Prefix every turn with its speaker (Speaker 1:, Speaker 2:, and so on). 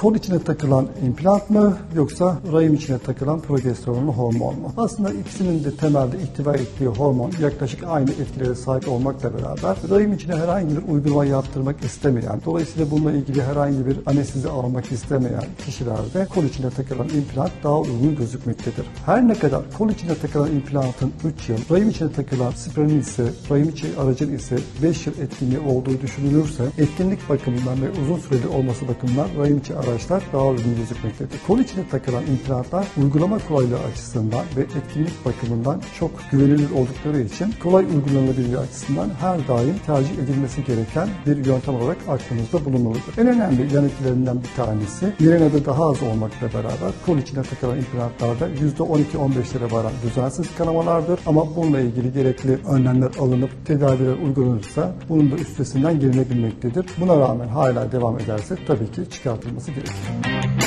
Speaker 1: Kol içine takılan implant mı yoksa rahim içine takılan progesteronlu hormon mu? Aslında ikisinin de temelde ihtiva ettiği hormon yaklaşık aynı etkilere sahip olmakla beraber rahim içine herhangi bir uygulama yaptırmak istemeyen, dolayısıyla bununla ilgili herhangi bir anestezi almak istemeyen kişilerde kol içine takılan implant daha uygun gözükmektedir. Her ne kadar kol içine takılan implantın 3 yıl, rahim içine takılan sprenin ise, rahim içi aracın ise 5 yıl etkinliği olduğu düşünülürse, etkinlik bakımından ve uzun süreli olması bakımından rahim içi araçlar daha uygun gözükmektedir. Kol içine takılan implantlar uygulama kolaylığı açısından ve etkinlik bakımından çok güvenilir oldukları için kolay uygulanabilirliği açısından her daim tercih edilmesi gereken bir yöntem olarak aklımızda bulunmalıdır. En önemli yan etkilerinden bir tanesi Mirena'da daha az olmakla beraber kol içine takılan implantlarda %12-15'lere varan düzensiz kanamalardır. Ama bununla ilgili gerekli önlemler alınıp tedaviler uygulanırsa bunun da üstesinden gelinebilmektedir. Buna rağmen hala devam ederse tabii ki çıkartılması gerekir. Thank you.